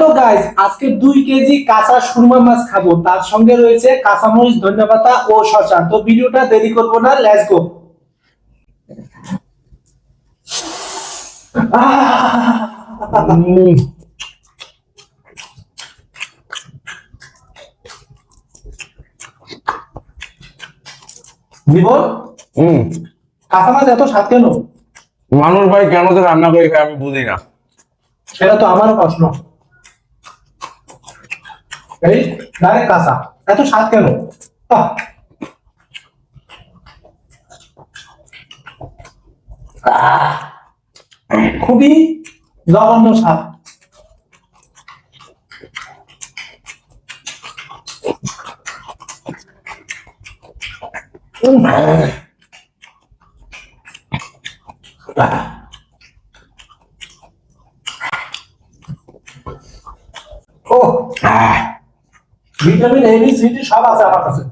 Hello guys আজকে দুই KG কাঁচা সুরমা মাছ খাব। তার সঙ্গে রয়েছে কাঁচামরিচ ধন্যপাতা ও শসা। তো ভিডিওটা দেরি করব না লেটস গো জীবন হুম কাঁচা মাছ এত স্বাদ কেন? মানুষ ভাই কেন তো রান্না করে খায় আমি বুঝি না। সেটা তো আমারও প্রশ্ন। এই ডাইরেক্ট কাঁচা এত স্বাদ কেন? খুবই জঘন্য স্বাদ উম। আহ। Vitamin A B C D সব আছে আমার কাছে।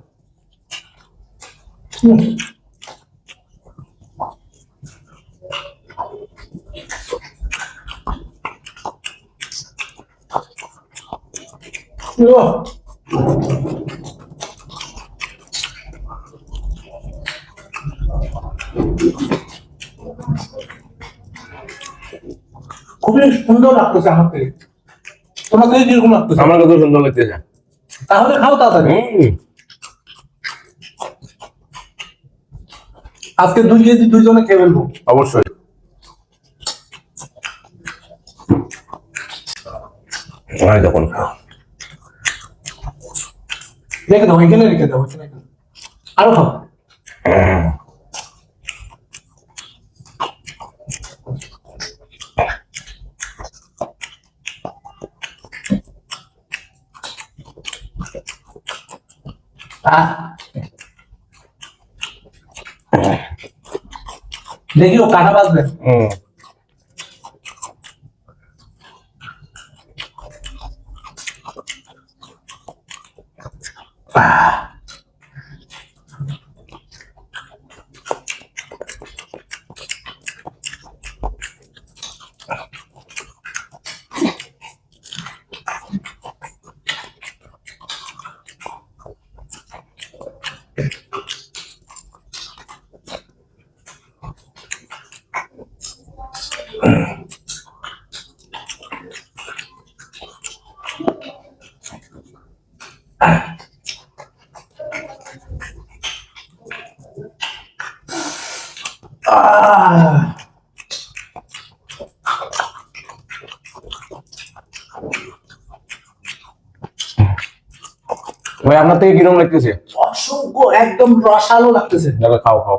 খুবই সুন্দর লাগতেছে আমার থেকে। তোমার কীরকম লাগতেছে? আমার কত সুন্দর লাগতেছে। তাহলে খাও তাড়াতাড়ি। আজকে দুই কেজি দুইজনে খেয়ে ফেলব। অবশ্যই। হয় তখন খাও। রেখে দাও এখানে রেখে দাও এখানে রেখে দাও। আরও খাও। देखियो वो काटा बाज में हम्म। Ah. ভাই আপনার থেকে কীরকম লাগতেছে? অসংখ্য একদম রসালো লাগতেছে। দেখো খাও খাও।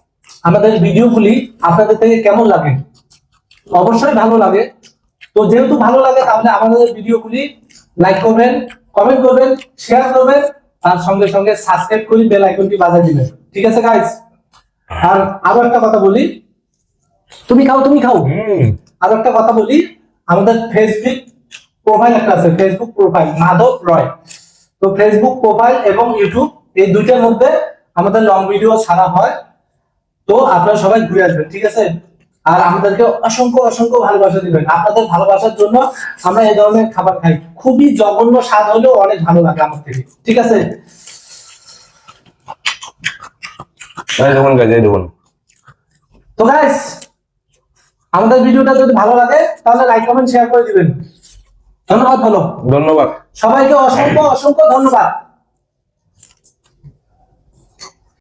আমাদের ভিডিওগুলি আপনাদের থেকে কেমন লাগে? অবশ্যই ভালো লাগে। তো যেহেতু ভালো লাগে তাহলে আমাদের ভিডিওগুলি লাইক করবেন কমেন্ট করবেন শেয়ার করবেন তার সঙ্গে সঙ্গে সাবস্ক্রাইব করে বেল আইকনটি বাজিয়ে দিবেন। ঠিক আছে গাইস আর আরও একটা কথা বলি। তুমি খাও তুমি খাও। আরও একটা কথা বলি। আমাদের ফেসবুক প্রোফাইল একটা আছে ফেসবুক প্রোফাইল মাধব রয়। তো ফেসবুক প্রোফাইল এবং ইউটিউব এই দুইটার মধ্যে আমাদের লং ভিডিও ছাড়া হয়। তো আপনারা সবাই ঘুরে আসবেন ঠিক আছে? আর আমাদেরকে অসংখ্য অসংখ্য ভালোবাসা দিবেন। আপনাদের ভালোবাসার জন্য আমরা এই ধরনের খাবার খাই। খুবই জঘন্য স্বাদ হলেও অনেক ভালো লাগে আমার থেকে ঠিক আছে? দেখুন গাছ এই দেখুন তো গাইস আমাদের ভিডিওটা যদি ভালো লাগে তাহলে লাইক কমেন্ট শেয়ার করে দিবেন। ধন্যবাদ বলো। ধন্যবাদ। সবাইকে অসংখ্য অসংখ্য ধন্যবাদ।